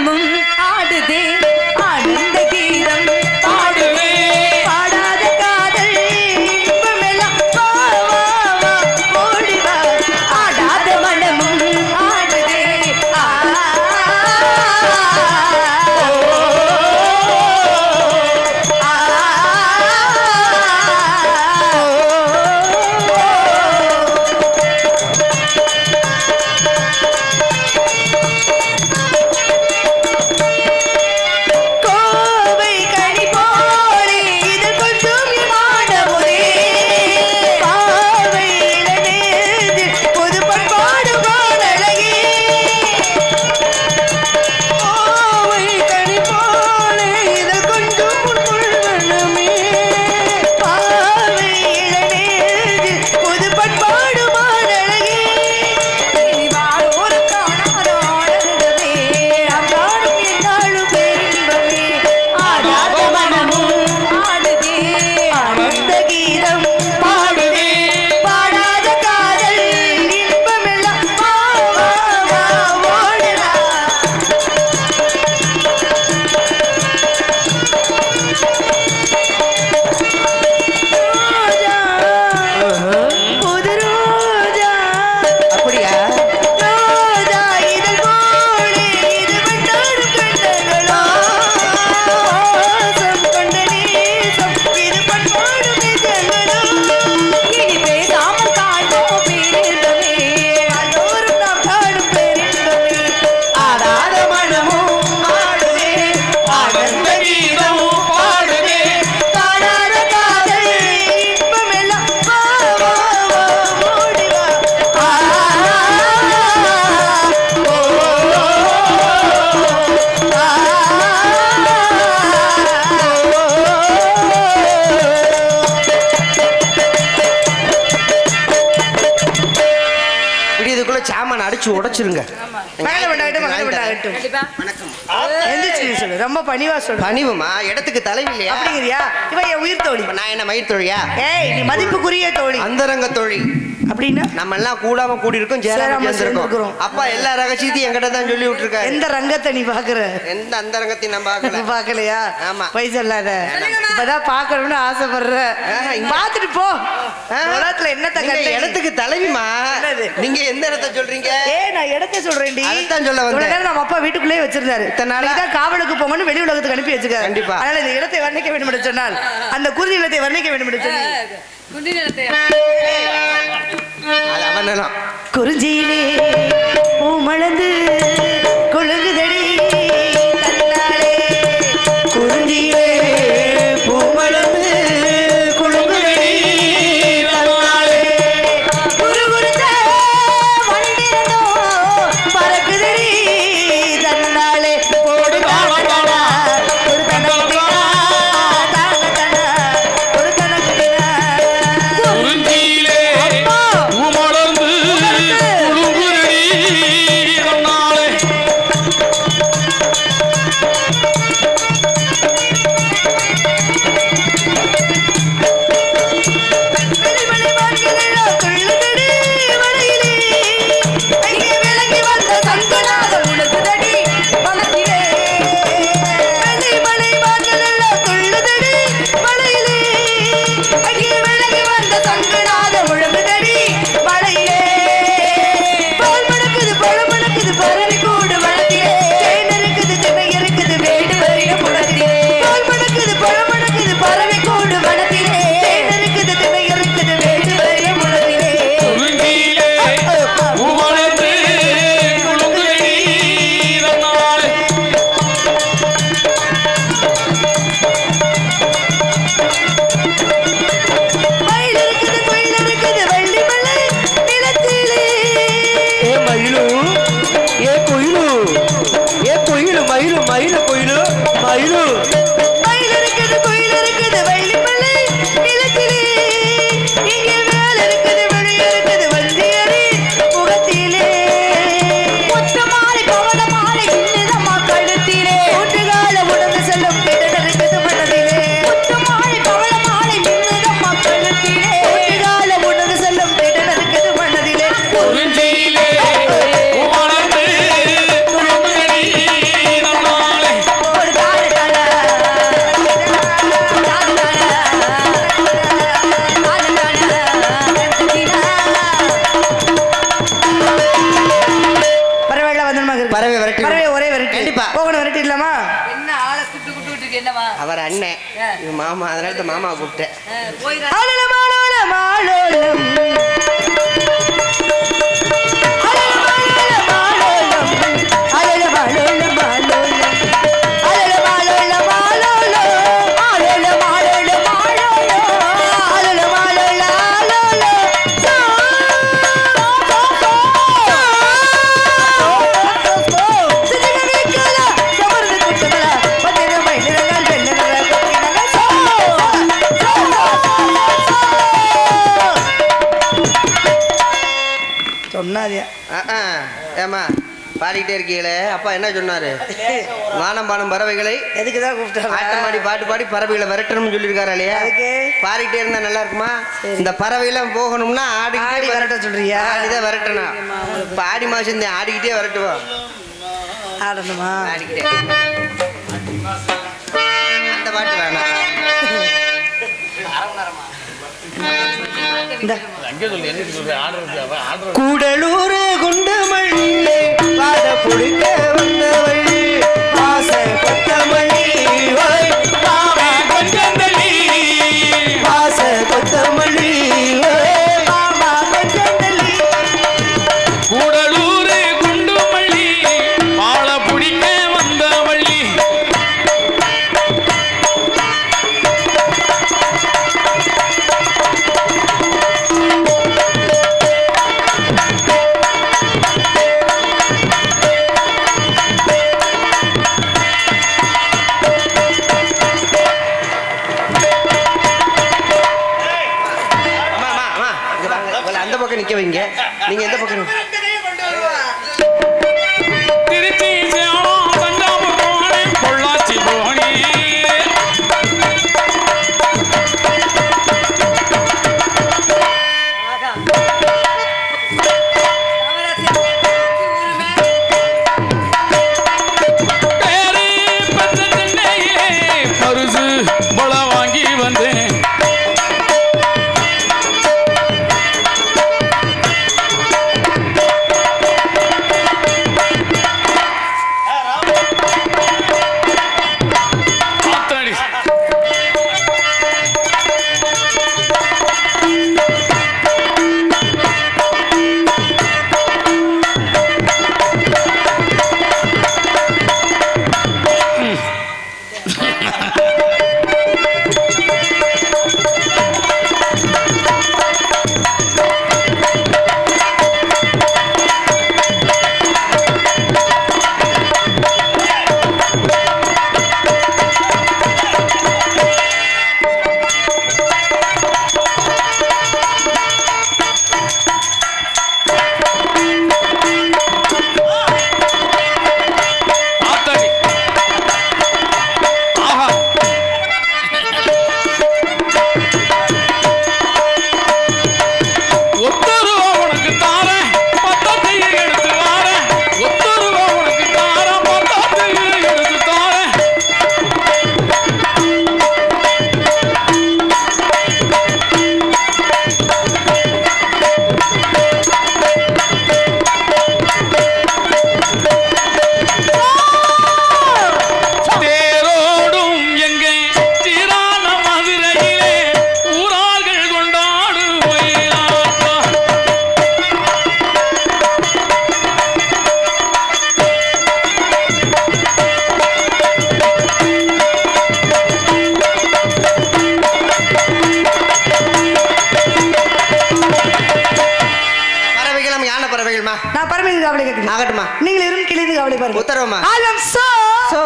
மனமும் ஆடுதே. நீ சொல்லு. ரொம்ப பணிவா சொல்லு. பணிவுமா? இடத்துக்கு தலைவி இல்லையா அப்படிங்கிறியா? இவன் என் உயிர் தோழி. இப்ப நான் என்ன மயிர் தொழியா? ஏய் நீ மதிப்புக்குரிய தோழி. அந்தரங்க தொழில் அப்படின்னா நம்ம எல்லாம் கூடாம கூடி இருக்கோம் சேராம சேர்ந்திருக்கோம். அப்பா எல்லா ரகசியத்தையும் என்கிட்ட தான் சொல்லி விட்டுருக்காரு எந்த ரங்கத்தை நீ பாக்குற எந்த அந்தரங்கத்தையும் நான் பார்க்கல. பாக்கலையா ஆமா. போய் சொல்லாத. இப்பதான் பாக்கணும்னு ஆசைப்படுற. பாத்துட்டு போ? உலகத்துல என்னத்த நீங்க கண்டு இடத்துக்கு தலைவிமா? நீங்க எந்த இடத்த சொல்றீங்க? ஏ நான் இடத்த சொல்றேன்டி. அதைத்தான் சொல்ல வந்தேன். நம்ம அப்பா வீட்டுக்குள்ளே வச்சிருந்தாரு. இத்தனை காவலுக்கு போங்கன்னு வெளி உலகத்துக்கு அனுப்பி வச்சுக்காரு கண்டிப்பா. அதனால இந்த இடத்தை வர்ணிக்க வேண்டும் என்று சொன்னால் அந்த குருதி இடத்தை வர்ணிக்க வேண்டும் என்று சொன்னால் அது அவன் குறிஞ்சியிலே குறிஞ்சியிலே பூமளந்து கொழுங்குதடி மயிலு கோயிலு மயிலு. மாமா அதனால தான் மாமா கூப்பிட்டேன். ஏம்மா பாடிக்கிட்டே இருக்கீங்களே? அப்பா என்ன சொன்னாரு? வானம் பானம் பறவைகளை எதுக்கு தான் கூப்பிட்டாங்க? ஆட்டமாடி பாட்டு பாடி பறவைகளை விரட்டணும்னு சொல்லியிருக்காரு இல்லையா? அதுக்கு? பாடிக்கிட்டே இருந்தா நல்லா இருக்குமா? இந்த பறவைலாம் போகணும்னா ஆடி ஆடிக்கிட்டே விரட்ட சொல்றியா? ஆடிதான் விரட்டணும். இப்ப ஆடி மாசம் இந்த ஆடிக்கிட்டே விரட்டுவோம். ஆடணுமா? ஆடிக்கிட்டே. கூடலூர் குண்டு மழியிலே பாத புடிக்க வந்தவள். ஆசை பத்த மணி நான் பரமேஸ்வரி கவலை கேட்கிறேன் ஆகட்டுமா. நீங்கள் இரும் கிளிந்து கவலை பாருங்க. உத்தரவுமா. ஆலம் சோ சோ